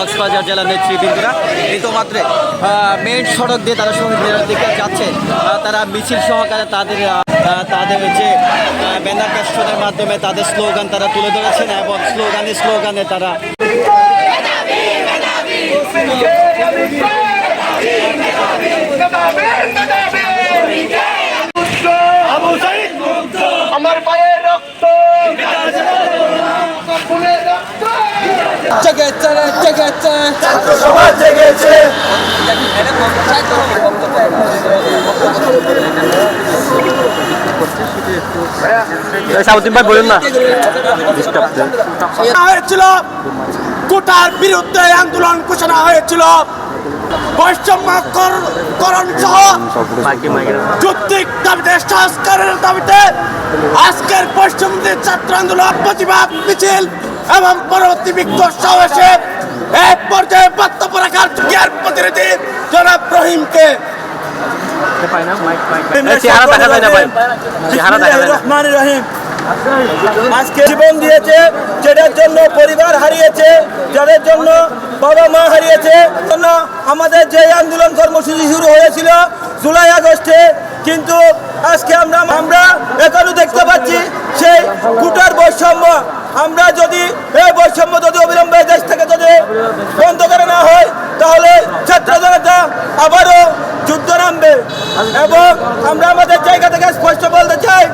কক্সবাজার জেলার নেতৃবৃন্দরা ইতোমাত্র মেন সড়ক দিয়ে তারা শহীদ মিনারের দিকে যাচ্ছে তারা মিছিল সহকারে তাদের তাদের যে ব্যানার ক্যাস্টনের মাধ্যমে তাদের স্লোগান তারা তুলে ধরেছেন এবং স্লোগানে স্লোগানে তারা সাউদ্দিন ভাই, বলুন না। হয়েছিল, কোটার বিরুদ্ধে আন্দোলন ঘোষণা হয়েছিল। বৈষম্যকরণ সহ যৌক্তিক দাবিতে, সংস্কারের দাবিতে আজকের পশ্চিমবঙ্গের ছাত্র আন্দোলন প্রতিবাদ মিছিল এবং পরবর্তী বিক্ষোভ সমাবেশে এক পর্যায়ে বক্তব্য রাখার জ্ঞান প্রতিনিধি জনাব রহিমকে। রহমান রহিম। আজকে জীবন দিয়েছে যেটার জন্য পরিবার হারিয়েছে যাদের জন্য বাবা মা হারিয়েছে জন্য আমাদের যে আন্দোলন কর্মসূচি শুরু হয়েছিল জুলাই আগস্টে কিন্তু আজকে আমরা আমরা এখনও দেখতে পাচ্ছি কুটার বৈষম্য, আমরা যদি এই বৈষম্য যদি অবিলম্বে দেশ থেকে যদি বন্ধ করে না হয়, তাহলে ছাত্র জনতা আবারও যুদ্ধ নামবে। এবং আমরা আমাদের জায়গা থেকে স্পষ্ট বলতে চাই,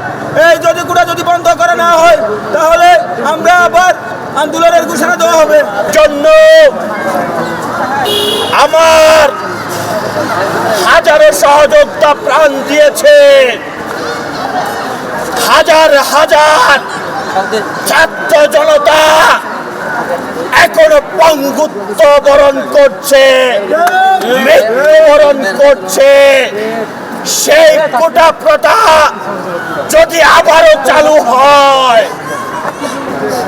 এই যদি গুড়া যদি বন্ধ করে না হয়, তাহলে আমরা আবার আন্দোলনের ঘোষণা দেওয়া হবে। জন্য আমার হাজারো সহযোগিতা প্রাণ দিয়েছে। হাজার হাজার ছাত্র জনতা এখনও পঙ্গুত্ব বরণ করছে মৃত্যুবরণ করছে। সেই কোটা প্রথা যদি আবারও চালু হয়,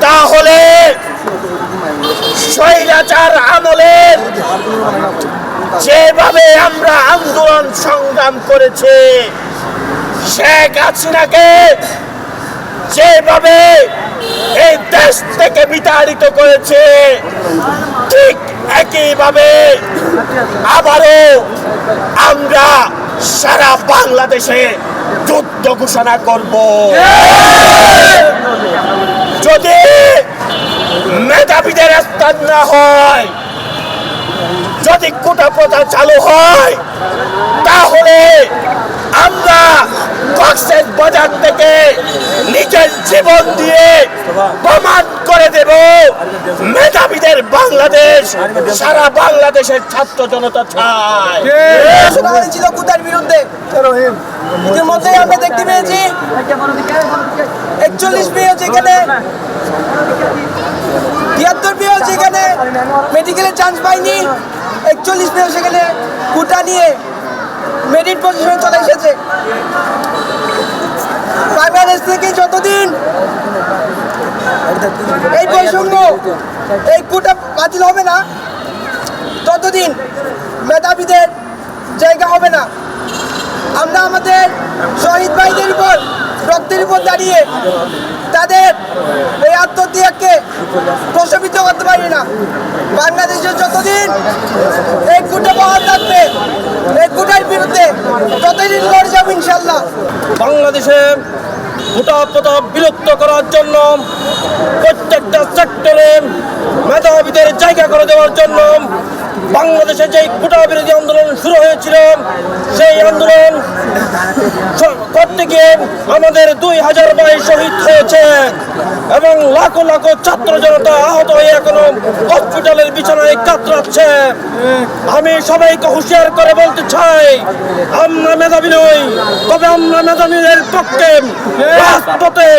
তাহলে স্বৈরাচার আমলের যেভাবে আমরা আন্দোলন সংগ্রাম করেছি শেখ হাসিনাকে যেভাবে এই দেশ থেকে বিতাড়িত করেছে ঠিক একইভাবে আবারও আমরা সারা বাংলাদেশে যুদ্ধ ঘোষণা করব। যদি মেধাবীদের স্থান না হয় যদি কোটা প্রথা চালু হয় তাহলে আমরা কক্সেস বাজার থেকে নিজের জীবন দিয়ে প্রমাণ করে দেব মেধাবীদের বাংলাদেশ সারা বাংলাদেশের ছাত্র জনতা চায়। হয়েছিল কুতার বিরুদ্ধে। ইতিমধ্যে আমরা দেখতে পেয়েছি একচল্লিশ পেয়েছে এখানে। পেয়েছে মেডিকেলের চান্স পাইনি। একচল্লিশ পেয়ে সেখানে কুটা নিয়ে মেরিট পজিশনে চলে এসেছে। বাংলাদেশ থেকে যতদিন এই বৈষম্য, এই কুটা বাতিল হবে না, ততদিন মেধাবীদের জায়গা হবে না। আমরা আমাদের শহীদ ভাইদের উপর রক্তের উপর দাঁড়িয়ে তাদের এই আত্মত্যাগকে প্রশমিত করতে পারি না। বাংলাদেশের যতদিন এই কুটে বহাল থাকবে, এই কুটার বিরুদ্ধে ততদিন লড়ে যাব ইনশাল্লাহ বাংলাদেশে গোটা প্রথা বিলুপ্ত করার জন্য প্রত্যেকটা সেক্টরে মেধাবীদের জায়গা করে দেওয়ার জন্য বাংলাদেশে যে কোটা বিরোধী আন্দোলন শুরু হয়েছিল, সেই আন্দোলন করতে গিয়ে আমাদের দুই হাজার ভাই শহীদ হয়েছে এবং লাখো লাখো ছাত্র জনতা আহত হয়ে এখনও হসপিটালের বিছানায় কাতরাচ্ছে। আমি সবাইকে হুঁশিয়ার করে বলতে চাই, আমরা মেধাবী নই, তবে আমরা মেধাবীদের পক্ষে রাজপথে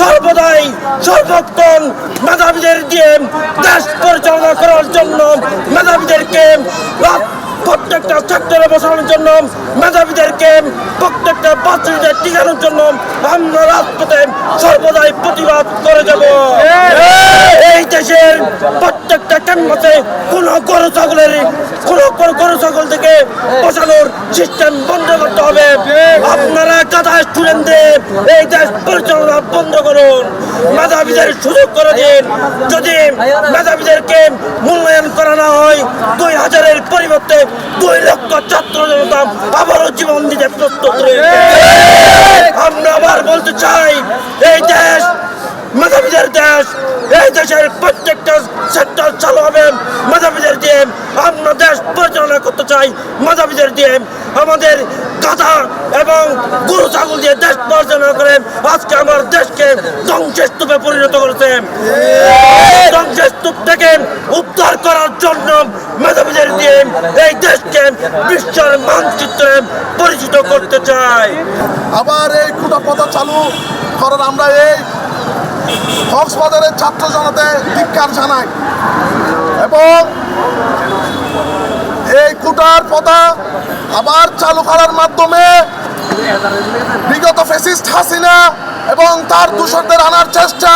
সর্বদাই সর্বক্ষণ মেধাবীদের দিয়ে দেশ পরিচালনা করার জন্য মেধাবীদেরকে game. Rock. প্রত্যেকটা সেক্টরে বসানোর জন্য মেধাবীদেরকে প্রত্যেকটা বাচ্চাদের টিকানোর জন্য আমরা রাজপথে সর্বদাই প্রতিবাদ করে যাব। এই দেশের প্রত্যেকটা ক্যাম্পাসে কোনো গরু ছাগলের, কোনো গরু ছাগল থেকে বসানোর সিস্টেম বন্ধ করতে হবে। আপনারা গাধা স্টুডেন্টদের এই দেশ পরিচালনা বন্ধ করুন। মেধাবীদের সুযোগ করে দিন। যদি মেধাবীদেরকে মূল্যায়ন করা না হয়, দুই হাজারের পরিবর্তে দুই লক্ষ ছাত্র জনতা আবারও জীবন দিতে প্রস্তুত রয়েছে। আমরা আবার বলতে চাই এই দেশ মেধাবীদের দেশ, এই দেশের প্রত্যেকটা সেক্টর চালু হবে। মেধাবীদের দিয়ে আমরা দেশ পরিচালনা করতে চাই। মেধাবীদের দিয়ে আমাদের গাধা এবং গরু, ছাগল দিয়ে দেশ পরিচালনা করে আজকে আমার দেশকে ধ্বংসের স্তূপে পরিণত করেছে। ধ্বংসের স্তূপ থেকে উদ্ধার করার জন্য মেধাবীদের দিয়ে এই দেশকে বিশ্বের মানচিত্রে পরিচিত করতে চাই। আবার এই কুটা পথা চালু করার আমরা এই কক্সবাজারের ছাত্র জনতে ধিক্কার জানাই এবং এই কুটার পথা আবার চালু করার মাধ্যমে বিগত ফেসিস্ট হাসিনা এবং তার দূষণদের আনার চেষ্টা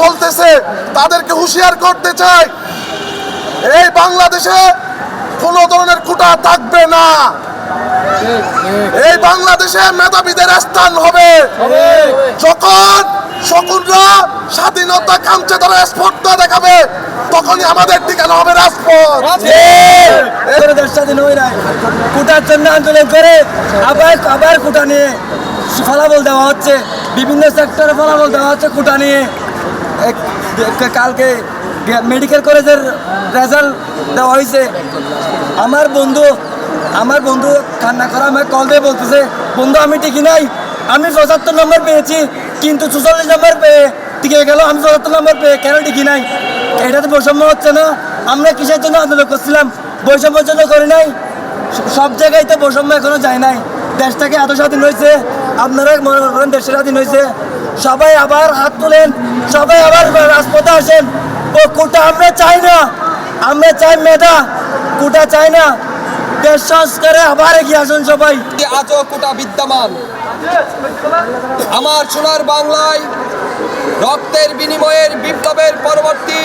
চলতেছে তাদেরকে হুঁশিয়ার করতে চাই এই বাংলাদেশে কোনো ধরনের কুটা থাকবে না। এই বাংলাদেশে মেধাবীদের স্থান হবে। যখন শকুনরা স্বাধীনতা কামছে তারা স্পর্ধা দেখাবে। তখনই আমাদের ঠিকানা হবে রাজপথ। দেশ স্বাধীন হয়ে নাই। কোটার জন্য আন্দোলন করে আবার আবার কোটা নিয়ে ফলাফল দেওয়া হচ্ছে। বিভিন্ন সেক্টরে ফলাফল দেওয়া হচ্ছে কোটা নিয়ে। এক- কালকে মেডিকেল কলেজের রেজাল্ট দেওয়া হয়েছে। আমার বন্ধু আমার বন্ধু কান্না করা আমাকে কল দিয়ে বলতেছে বন্ধু আমি টিকি নাই। আমি পঁচাত্তর নম্বর পেয়েছি। কিন্তু চুচল্লিশ নম্বর পেয়ে টিকে গেল, আমি পঁচাত্তর নম্বর পেয়ে কেন টিকি নাই? এটা তো বৈষম্য হচ্ছে না। আমরা কিসের জন্য আন্দোলন করছিলাম? বৈষম্যের জন্য করি নাই। সব জায়গায় তো বৈষম্য এখনও যায় নাই। দেশটাকে এত স্বাধীন হয়েছে। আপনারা মনে করেন দেশ স্বাধীন হয়েছে। সবাই আবার হাত তোলেন, সবাই আবার রাজপথে আসেন। ও কোটা আমরা চাই না। আমরা চাই মেধা, কোটা চাই না। দেশ সংস্কারে আবার এগিয়ে আসুন আজও কোটা বিদ্যমান, আমার সোনার বাংলায় রক্তের বিনিময়ের বিপ্লবের পরবর্তী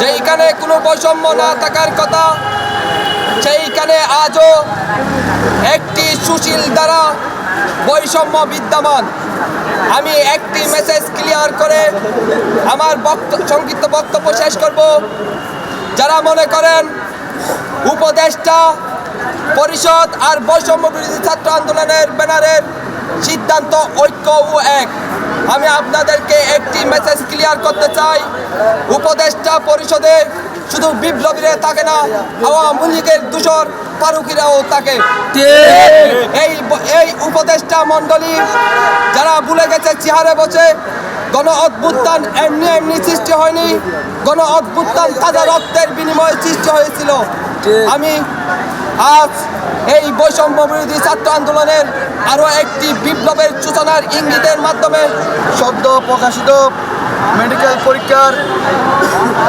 যেইখানে কোনো বৈষম্য না থাকার কথা, সেইখানে আজও একটি সুশীল দ্বারা বৈষম্য বিদ্যমান। আমি একটি মেসেজ ক্লিয়ার করে আমার বক্ত, সংক্ষিপ্ত বক্তব্য শেষ করব। যারা মনে করেন উপদেষ্টা পরিষদ আর বৈষম্য বিরোধী ছাত্র আন্দোলনের ব্যানারের সিদ্ধান্ত ঐক্য ও এক। আমি আপনাদেরকে একটি মেসেজ ক্লিয়ার করতে চাই। উপদেষ্টা পরিষদে শুধু বিপ্লবীরা থাকে না আওয়ামী লীগের দূষর ফারুকিরাও থাকে। এই এই উপদেষ্টা মণ্ডলী যারা ভুলে গেছে চেহারে বসে গণ অভ্যুত্থান এমনি এমনি সৃষ্টি হয়নি। গণ অভ্যুত্থান তাজা রক্তের বিনিময়ে সৃষ্টি হয়েছিল। আমি আজ এই বৈষম্য বিরোধী ছাত্র আন্দোলনের আরও একটি বিপ্লবের সূচনার ইঙ্গিতের মাধ্যমে সদ্য প্রকাশিত মেডিকেল পরীক্ষার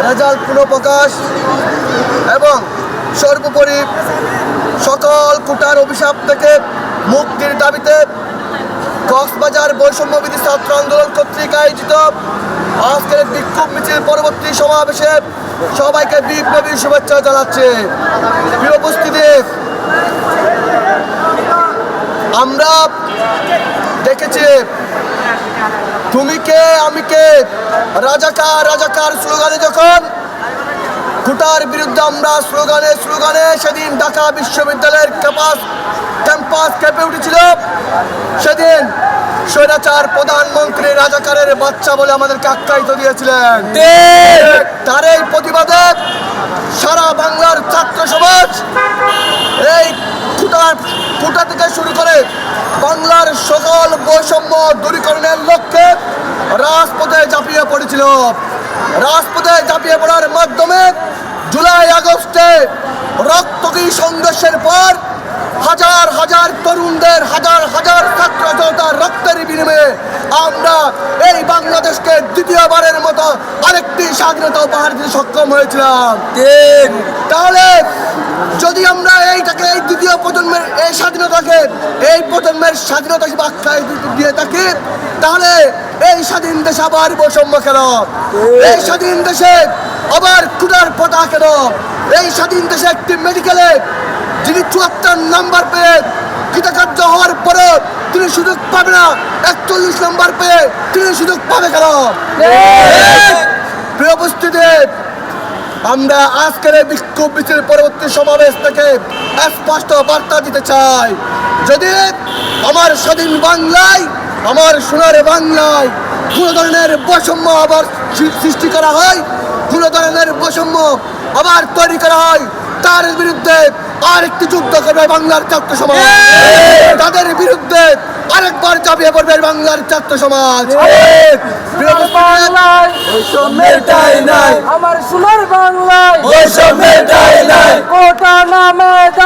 রেজাল্ট পুনঃপ্রকাশ এবং সর্বোপরি সকল কোটার অভিশাপ থেকে মুক্তির দাবিতে কক্সবাজার বৈষম্যবিধি ছাত্র আন্দোলন কর্তৃক আয়োজিত আজকের বিক্ষোভ মিছিল পরবর্তী সমাবেশে সবাইকে বিপ্লবী শুভেচ্ছা জানাচ্ছে। আমরা দেখেছি, তুমি কে, আমি কে, রাজাকার রাজাকার, স্লোগানে যখন খুটার বিরুদ্ধে আমরা স্লোগানে স্লোগানে সেদিন ঢাকা বিশ্ববিদ্যালয়ের ক্যাম্পাস ক্যাম্পাস কেঁপে উঠেছিল। সেদিন স্বৈরাচার প্রধানমন্ত্রী রাজাকারের বাচ্চা বলে আমাদেরকে আখ্যায়িত দিয়েছিলেন। তার এই প্রতিবাদে সারা বাংলার ছাত্র সমাজ এই খুঁটার খুঁটা থেকে শুরু করে বাংলার সকল বৈষম্য দূরীকরণের লক্ষ্যে রাজপথে ঝাঁপিয়ে পড়েছিল। রাজপথে ঝাঁপিয়ে পড়ার মাধ্যমে জুলাই আগস্টে রক্ত রক্তকী সংঘর্ষের পর হাজার হাজার তরুণদের হাজার হাজার ছাত্র জনতার রক্তের বিনিময়ে আমরা এই বাংলাদেশকে দ্বিতীয়বারের মতো আরেকটি স্বাধীনতা উপহার দিতে সক্ষম হয়েছিলাম। তাহলে যদি আমরা এইটাকে এই দ্বিতীয় প্রজন্মের এই স্বাধীনতাকে এই প্রজন্মের স্বাধীনতা দি- দিয়ে থাকি তাহলে এই স্বাধীন দেশে আবার বৈষম্য কেন? এই স্বাধীন দেশে আবার ক্ষুদার পতা কেন? এই স্বাধীন দেশে একটি মেডিকেলে যিনি চুয়াত্তর নাম্বার পেয়ে কৃতকার্য হওয়ার পরে তিনি সুযোগ পাবে না একচল্লিশ নাম্বার পেয়ে তিনি সুযোগ পাবে কেন? প্রিয় উপস্থিতি আমরা আজকের এই বিক্ষোভ মিছিল পরবর্তী সমাবেশ থেকে স্পষ্ট বার্তা দিতে চাই। যদি আমার স্বাধীন বাংলায় আমার সোনার বাংলায় কোনো ধরনের বৈষম্য আবার সৃষ্টি করা হয় কোনো ধরনের বৈষম্য আবার তৈরি করা হয় তার বিরুদ্ধে আরেকটি যুদ্ধ করবে বাংলার ছাত্র সমাজ। তাদের বিরুদ্ধে আরেকবার চাপিয়ে পড়বে বাংলার ছাত্র সমাজ। আমার কোটা না মেধা মেধা মেধা